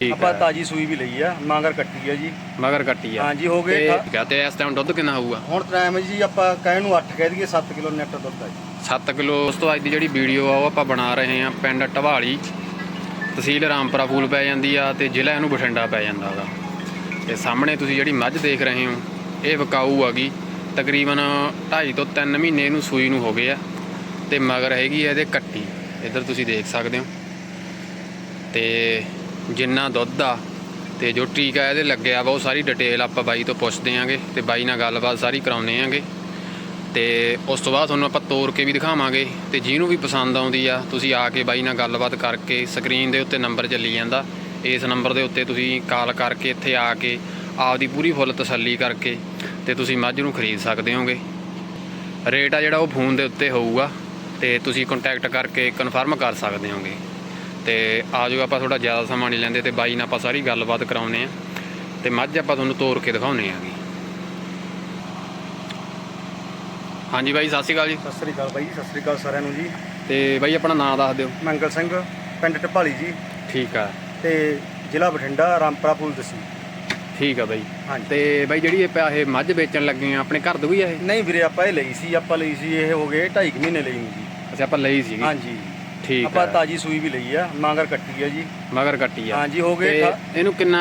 ਆਪਾਂ ਤਾਜੀ ਸੂਈ ਵੀ ਲਈ ਆ ਮਾਂਗਰ ਕੱਟੀ ਆ ਜੀ। ਮਗਰ ਕੱਟੀ ਆ। ਹਾਂਜੀ ਹੋ ਗਏ ਤੇ ਅਠਾ- ਆ, ਇਸ ਟਾਈਮ ਦੁੱਧ ਕਿੰਨਾ ਹੋਊਗਾ? ਹੁਣ ਟਾਈਮ ਜੀ ਆਪਾਂ ਕਹਿ ਨੂੰ 8 ਕਹਿ ਦਈਏ 7 ਕਿਲੋ ਨੈਟ ਦੁੱਧ ਆ ਜੀ। 7 ਕਿਲੋ ਉਸ ਤੋਂ ਅੱਜ ਦੀ ਜਿਹੜੀ ਵੀਡੀਓ ਆ ਉਹ ਆਪਾਂ ਬਣਾ ਰਹੇ ਹਾਂ ਪਿੰਡ ਢਵਾਲੀ। ਤਹਿਸੀਲ ਰਾਮਪੁਰਾ ਫੂਲ ਪੈ ਜਾਂਦੀ ਆ ਤੇ ਜ਼ਿਲ੍ਹਾ ਇਹਨੂੰ ਬਠਿੰਡਾ ਪੈ ਜਾਂਦਾ ਗਾ ਤੇ ਸਾਹਮਣੇ ਤੁਸੀਂ ਜਿਹੜੀ ਮੱਝ ਦੇਖ ਰਹੇ ਹੋ ਇਹ ਵਿਕਾਊ ਆਗੀ ਤਕਰੀਬਨ 2.5 ਤੋਂ 3 ਮਹੀਨੇ ਇਹਨੂੰ ਸੂਈ ਨੂੰ ਹੋ ਗਏ ਆ। ਤੇ ਮਗਰ ਹੈਗੀ ਆ ਇਹਦੇ ਕੱਟੀ। ਇੱਧਰ ਤੁਸੀਂ ਦੇਖ ਸਕਦੇ ਹੋ। ਤੇ ਜਿੰਨਾ ਦੁੱਧ ਆ ਤੇ ਜੋ ਟੀਕਾ ਇਹਦੇ ਲੱਗਿਆ ਵਾ ਉਹ ਸਾਰੀ ਡਿਟੇਲ ਆਪਾਂ ਬਾਈ ਤੋਂ ਪੁੱਛਦੇ ਆਂਗੇ ਤੇ ਬਾਈ ਨਾਲ ਗੱਲਬਾਤ ਸਾਰੀ ਕਰਾਉਨੇ ਆਂਗੇ। ਤੇ ਉਸ ਤੋਂ ਬਾਅਦ ਤੁਹਾਨੂੰ ਆਪਾਂ ਤੋੜ ਕੇ ਵੀ ਦਿਖਾਵਾਂਗੇ ਤੇ ਜਿਹਨੂੰ ਵੀ ਪਸੰਦ ਆਉਂਦੀ ਆ, ਤੁਸੀਂ ਆ ਕੇ ਬਾਈ ਨਾਲ ਗੱਲਬਾਤ ਕਰਕੇ ਸਕਰੀਨ ਦੇ ਉੱਤੇ ਨੰਬਰ ਚੱਲੀ ਜਾਂਦਾ। ਇਸ ਨੰਬਰ ਦੇ ਉੱਤੇ ਤੁਸੀਂ ਕਾਲ ਕਰਕੇ ਇੱਥੇ ਆ ਕੇ ਆਪਦੀ ਪੂਰੀ ਫੁੱਲ ਤਸੱਲੀ ਕਰਕੇ ਤੇ ਤੁਸੀਂ ਮੱਝ ਨੂੰ ਖਰੀਦ ਸਕਦੇ ਹੋਗੇ। ਰੇਟ ਆ ਜਿਹੜਾ ਉਹ ਫੋਨ ਦੇ ਉੱਤੇ ਹੋਊਗਾ ਤੇ ਤੁਸੀਂ ਕੰਟੈਕਟ ਕਰਕੇ ਕਨਫਰਮ ਕਰ ਸਕਦੇ ਹੋਗੇ। ਤੇ ਆ ਜਾਓ ਆਪਾਂ ਥੋੜਾ ਜ਼ਿਆਦਾ ਸਮਾਂ ਨਹੀਂ ਲੈਂਦੇ ਤੇ ਬਾਈ ਨਾਲ ਆਪਾਂ ਸਾਰੀ ਗੱਲਬਾਤ ਕਰਾਉਨੇ ਆ ਤੇ ਮੱਝ ਆਪਾਂ ਤੁਹਾਨੂੰ ਤੋੜ ਕੇ ਦਿਖਾਉਨੇ ਆਂਗੇ ਹਾਂਜੀ ਬਾਈ ਸਤਿ ਸ਼੍ਰੀ ਅਕਾਲ ਜੀ। ਸਤਿ ਸ੍ਰੀ ਅਕਾਲ ਬਾਈ ਜੀ ਸਤਿ ਸ੍ਰੀ ਅਕਾਲ ਸਾਰਿਆਂ ਨੂੰ ਜੀ। ਤੇ ਬਾਈ ਆਪਣਾ ਨਾਮ ਦੱਸ ਦਿਓ। ਮੰਗਲ ਸਿੰਘ ਪਿੰਡ ਟਪਾਲੀ ਜੀ। ਠੀਕ ਆ। ਤੇ ਜ਼ਿਲ੍ਹਾ ਬਠਿੰਡਾ ਰਾਮਪੁਰਾ ਫੂਲ ਦਸੀ ਠੀਕ ਆ ਬਾਈ। ਹਾਂਜੀ। ਤੇ ਬਾਈ ਜਿਹੜੀ ਇਹ ਪਿਆ ਇਹ ਮੱਝ ਵੇਚਣ ਲੱਗੇ ਆ ਆਪਣੇ ਘਰ ਦੀ ਵੀ ਆ ਇਹ? ਨਹੀਂ ਵੀਰੇ ਆਪਾਂ ਇਹ ਲਈ ਸੀ ਆਪਾਂ ਲਈ ਸੀ ਇਹ ਹੋ ਗਏ 2.5 ਮਹੀਨੇ ਲਈ ਨੂੰ ਜੀ। ਅੱਛਾ ਆਪਾਂ ਲਈ ਸੀਗੀ। ਹਾਂਜੀ। ਠੀਕ ਆਪਾਂ ਆ ਤਾਜੀ ਸੂਈ ਵੀ ਲਈ ਆ ਮਾਂਗਰ ਕੱਟੀ ਆ ਜੀ। ਮਗਰ ਕੱਟੀ ਆ। ਹਾਂਜੀ ਹੋ ਗਏ ਤੇ ਅਠਾ- ਇਹਨੂੰ ਕਿੰਨਾ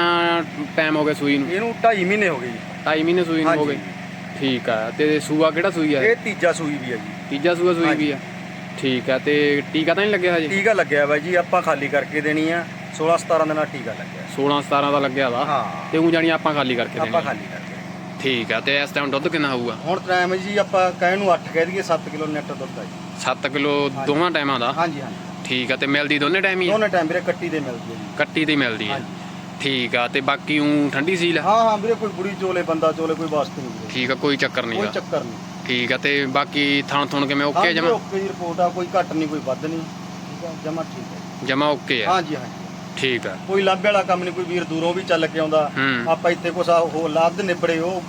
ਟਾਈਮ ਹੋ ਗਿਆ ਸੂਈ ਨੂੰ? ਇਹਨੂੰ 2.5 ਮਹੀਨੇ ਹੋ ਗਏ ਜੀ। 2.5 ਮਹੀਨੇ ਸੂਈ ਨੂੰ ਹੋ ਹਾਂਜੀ। ਗਏ ਠੀਕ ਆ। ਤੇ ਸੂਆ ਕਿਹੜਾ ਸੂਈ ਆ? ਇਹ? ਇਹ ਤੀਜਾ ਸੂਈ ਵੀ ਆ ਜੀ। ਤੀਜਾ ਸੂਆ ਸੂਈ। ਵੀ ਆ। ਠੀਕ ਆ। ਤੇ ਟੀਕਾ ਤਾਂ ਨਹੀਂ ਲੱਗਿਆ ਹਜੇ? ਟੀਕਾ ਲੱਗਿਆ ਵਾ ਜੀ ਆਪਾਂ ਖਾਲੀ ਕਰਕੇ ਦੇਣੀ ਆ। 16 17 ਦਿਨਾਂ ਟੀਕਾ ਲੱਗਿਆ। 16 17 ਦਾ ਲੱਗਿਆ ਵਾ। ਹਾਂ। ਤੇ ਉਹ ਜਾਣੀ ਆਪਾਂ ਖਾਲੀ ਕਰਕੇ ਆਪਾਂ ਦੇਣੀ ਖਾਲੀ ਕਰਕੇ ਠੀਕ ਆ। ਤੇ ਇਸ ਟਾਈਮ ਦੁੱਧ ਕਿੰਨਾ ਹੋਊਗਾ? ਹੁਣ ਟਾਈਮ ਜੀ ਆਪਾਂ ਕਹਿ ਨੂੰ 8 ਕਹਿ ਦਈਏ 7 ਕਿਲੋ ਨੈਟ ਦੁੱਧ ਆ ਜੀ। 7 ਕਿਲੋ ਦੋਵਾਂ ਟਾਈਮਾਂ ਦਾ? ਹਾਂਜੀ ਹਾਂਜੀ। ਠੀਕ ਆ ਤੇ ਮਿਲਦੀ ਦੋਨੇ ਟਾਈਮ ਹੀ? ਆ? ਦੋਨੇ ਟਾਈਮ ਵੀਰੇ ਕੱਟੀ ਦੇ ਮਿਲਦੀ ਜੀ। ਕੱਟੀ ਤੇ ਮਿਲਦੀ ਹਾਂਜੀ। ਠੀਕ ਆ ਤੇ ਬਾਕੀ ਉਹ ਠੰਡੀ ਸੀਲ ਆ? ਹਾਂ ਹਾਂ ਵੀਰੇ ਕੋਈ ਬੁੜੀ ਚੋਲੇ ਬੰਦਾ ਚੋਲੇ ਕੋਈ ਵਾਸਤੇ ਨਹੀਂ ਵੀਰੇ। ਠੀਕ ਆ ਕੋਈ ਚੱਕਰ ਕੋਈ ਨਹੀਂਗਾ ਚੱਕਰ ਨਹੀਂ। ਠੀਕ ਆ ਤੇ ਬਾਕੀ ਥਣ ਥੁਣ ਕਿਵੇਂ? ਓਕੇ ਜਮਾ? ਓਕੇ ਦੀ ਰਿਪੋਰਟ ਆ ਕੋਈ ਘੱਟ ਨਹੀਂ ਕੋਈ ਵੱਧ ਨਹੀਂ। ਠੀਕ ਆ ਜਮਾ ਠੀਕ ਹੈ ਜਮਾ ਓਕੇ ਆ? ਹਾਂਜੀ ਹਾਂਜੀ। ਠੀਕ ਆ। ਕੋਈ ਲੱਭ ਵਾਲਾ ਕੰਮ ਨਹੀਂ ਕੋਈ ਵੀਰ ਦੂਰੋਂ ਵੀ ਚੱਲ ਕੇ ਆਉਂਦਾ। ਹੂੰ। ਆਪਾਂ ਇੱਥੇ ਕੁਛ ਆ ਉਹ ਲੱਭ ਨਿਬੜੇ ਉਹ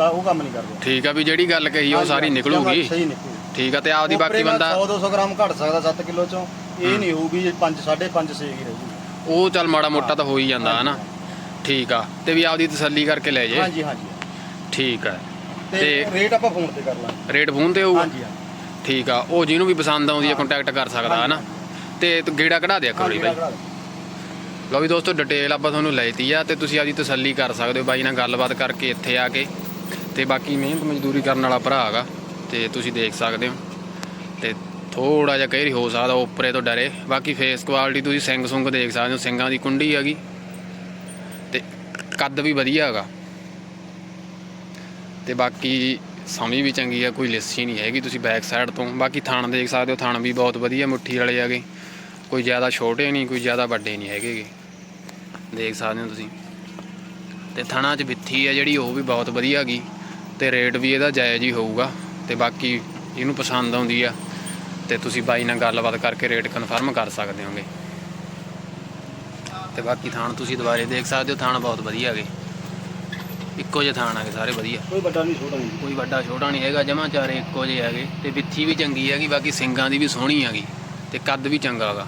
ਉਹ ਕੰਮ ਨਹੀਂ ਕਰਦੇ। ਠੀਕ ਆ ਵੀ ਜਿਹੜੀ ਗੱਲ ਕਹੀ ਆ ਉਹ ਸਾਰੀ ਹਾਂਜੀ, ਨਿਕਲੂਗੀ। ਸਹੀ ਨਿਕਲੂ ਠੀਕ ਆ ਤੇ ਆਪਦੀ ਬਾਕੀ ਬੰਦਾ 100 200 ਗ੍ਰਾਮ ਘਟ ਸਕਦਾ 7 ਕਿਲੋ ਚੋਂ। ਇਹ ਨਹੀਂ ਹੋਊ ਵੀ 5 5.5 6 ਹੀ ਰਹੂਗੀ। ਉਹ ਚੱਲ ਮਾੜਾ ਮੋਟਾ ਤਾਂ ਹੋ ਹੀ ਜਾਂਦਾ ਹਨਾ? ਠੀਕ ਆ ਤੇ ਵੀ ਆਪਦੀ ਤਸੱਲੀ ਕਰਕੇ ਲੈ ਜੇ। ਹਾਂਜੀ ਹਾਂਜੀ। ਠੀਕ ਆ। ਤੇ ਰੇਟ ਆਪਾਂ ਫੋਨ ਤੇ ਕਰ ਲਾਂਗੇ। ਰੇਟ ਫੋਨ ਤੇ ਹੋਊਗਾ? ਹਾਂਜੀ ਹਾਂਜੀ। ਠੀਕ ਆ ਉਹ ਜਿਹਨੂੰ ਵੀ ਪਸੰਦ ਆਉਂਦੀ ਹੈ। ਕੰਟੈਕਟ ਕਰ ਸਕਦਾ ਹਨਾ? ਤੇ ਗੇੜਾ ਕਢਾ ਦਿਆ ਕਰੋ ਜੀ ਬਾਈ। ਲਓ ਵੀ ਦੋਸਤੋ ਡਿਟੇਲ ਆਪਾਂ ਤੁਹਾਨੂੰ ਲੈਤੀ ਆ ਤੇ ਤੁਸੀਂ ਆਪਦੀ ਤਸੱਲੀ ਕਰ ਸਕਦੇ ਹੋ ਬਾਈ ਨਾਲ ਗੱਲਬਾਤ ਕਰਕੇ ਇੱਥੇ ਆ ਕੇ। ਤੇ ਬਾਕੀ ਮਿਹਨਤ ਮਜ਼ਦੂਰੀ ਕਰਨ ਵਾਲਾ ਭਰਾ ਹੈਗਾ। ਤੇ ਤੁਸੀਂ ਦੇਖ ਸਕਦੇ ਹੋ। ਤੇ ਥੋੜਾ ਜਿਹਾ ਕਈ ਹੋ ਸਕਦਾ ਉੱਪਰੇ ਤੋਂ ਡਰੇ। ਬਾਕੀ ਫੇਸ ਕੁਆਲਿਟੀ ਤੁਸੀਂ ਸਿੰਘ ਸੁੰਗ ਦੇਖ ਸਕਦੇ ਹੋ, ਸਿੰਘਾਂ ਦੀ ਕੁੰਡੀ ਹੈਗੀ। ਤੇ ਕੱਦ ਵੀ ਵਧੀਆ ਹੈਗਾ। ਤੇ ਬਾਕੀ ਸਮਝ ਵੀ ਚੰਗੀ ਆ, ਕੋਈ ਲਿੱਸੀ ਨਹੀਂ ਹੈਗੀ ਤੁਸੀਂ ਬੈਕ ਸਾਈਡ ਤੋਂ। ਬਾਕੀ ਥਣ ਦੇਖ ਸਕਦੇ ਹੋ, ਥਣ ਵੀ ਬਹੁਤ ਵਧੀਆ ਮੁੱਠੀ ਵਾਲੇ ਹੈਗੇ। ਕੋਈ ਜ਼ਿਆਦਾ ਛੋਟੇ ਨਹੀਂ, ਕੋਈ ਜ਼ਿਆਦਾ ਵੱਡੇ ਨਹੀਂ ਹੈਗੇ ਦੇਖ ਸਕਦੇ ਹੋ ਤੁਸੀਂ। ਤੇ ਥਣਾ 'ਚ ਬਿੱਥੀ ਆ ਜਿਹੜੀ, ਉਹ ਵੀ ਬਹੁਤ ਵਧੀਆ ਹੈਗੀ। ਤੇ ਰੇਟ ਵੀ ਇਹਦਾ ਜਾਇਜ਼ ਹੀ ਹੋਊਗਾ। ਤੇ ਬਾਕੀ ਇਹਨੂੰ ਪਸੰਦ ਆਉਂਦੀ ਆ ਤੇ ਤੁਸੀਂ ਬਾਈ ਨਾਲ ਗੱਲਬਾਤ ਕਰਕੇ ਰੇਟ ਕਨਫਰਮ ਕਰ ਸਕਦੇ ਹੋਗੇ। ਤੇ ਬਾਕੀ ਥਾਣ ਤੁਸੀਂ ਦੁਬਾਰੇ ਦੇਖ ਸਕਦੇ ਹੋ ਥਾਣ ਬਹੁਤ ਵਧੀਆ ਹੈਗੇ। ਇੱਕੋ ਜਿਹੇ ਥਾਣ ਹੈਗੇ ਸਾਰੇ ਵਧੀਆ। ਕੋਈ ਵੱਡਾ ਨਹੀਂ ਛੋਟਾ ਨਹੀਂ। ਕੋਈ ਵੱਡਾ ਛੋਟਾ ਨਹੀਂ ਹੈਗਾ ਜਮਾ ਚਾਰੇ ਇੱਕੋ ਜਿਹੇ ਹੈਗੇ। ਤੇ ਬਿੱਥੀ ਵੀ ਚੰਗੀ ਹੈਗੀ ਬਾਕੀ ਸਿੰਗਾਂ ਦੀ ਵੀ ਸੋਹਣੀ ਹੈਗੀ। ਤੇ ਕੱਦ ਵੀ ਚੰਗਾ ਹੈਗਾ।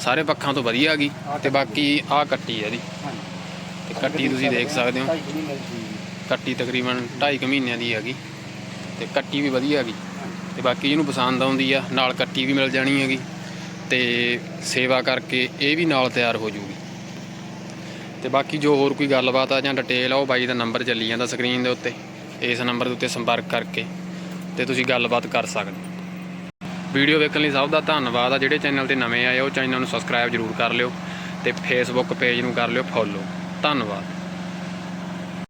ਸਾਰੇ ਪੱਖਾਂ ਤੋਂ ਵਧੀਆ ਹੈਗੀ। ਤੇ ਬਾਕੀ ਆਹ ਕੱਟੀ ਹੈ ਇਹਦੀ। ਤੇ ਕੱਟੀ ਤੁਸੀਂ ਦੇਖ ਸਕਦੇ ਹੋ। ਕੱਟੀ ਤਕਰੀਬਨ 2.5 ਮਹੀਨਿਆਂ ਦੀ ਹੈਗੀ। ਤੇ ਕੱਟੀ ਵੀ ਵਧੀਆ ਹੈਗੀ। ਤੇ ਬਾਕੀ ਜਿਹਨੂੰ ਪਸੰਦ ਆਉਂਦੀ ਆ, ਨਾਲ ਕੱਟੀ ਵੀ ਮਿਲ ਜਾਣੀ ਹੈਗੀ। ਤੇ ਸੇਵਾ ਕਰਕੇ ਇਹ ਵੀ ਨਾਲ ਤਿਆਰ ਹੋ ਜੂਗੀ। ਤੇ ਬਾਕੀ ਜੋ ਹੋਰ ਕੋਈ ਗੱਲਬਾਤ ਆ ਜਾਂ ਡਿਟੇਲ ਆ, ਉਹ ਬਾਈ ਦਾ ਨੰਬਰ ਚੱਲੀ ਜਾਂਦਾ ਸਕਰੀਨ ਦੇ ਉੱਤੇ। ਇਸ ਨੰਬਰ ਦੇ ਉੱਤੇ ਸੰਪਰਕ ਕਰਕੇ ਤੇ ਤੁਸੀਂ ਗੱਲਬਾਤ ਕਰ ਸਕਦੇ ਵੀਡੀਓ ਵੇਖਣ ਲਈ ਸਭ ਦਾ ਧੰਨਵਾਦ ਆ। ਜਿਹੜੇ ਚੈਨਲ ਤੇ ਨਵੇਂ ਆਏ ਉਹ ਚੈਨਲ ਨੂੰ ਸਬਸਕ੍ਰਾਈਬ ਜ਼ਰੂਰ ਕਰ ਲਿਓ ਤੇ ਫੇਸਬੁੱਕ ਪੇਜ ਨੂੰ ਕਰ ਲਿਓ ਫੋਲੋ ਧੰਨਵਾਦ।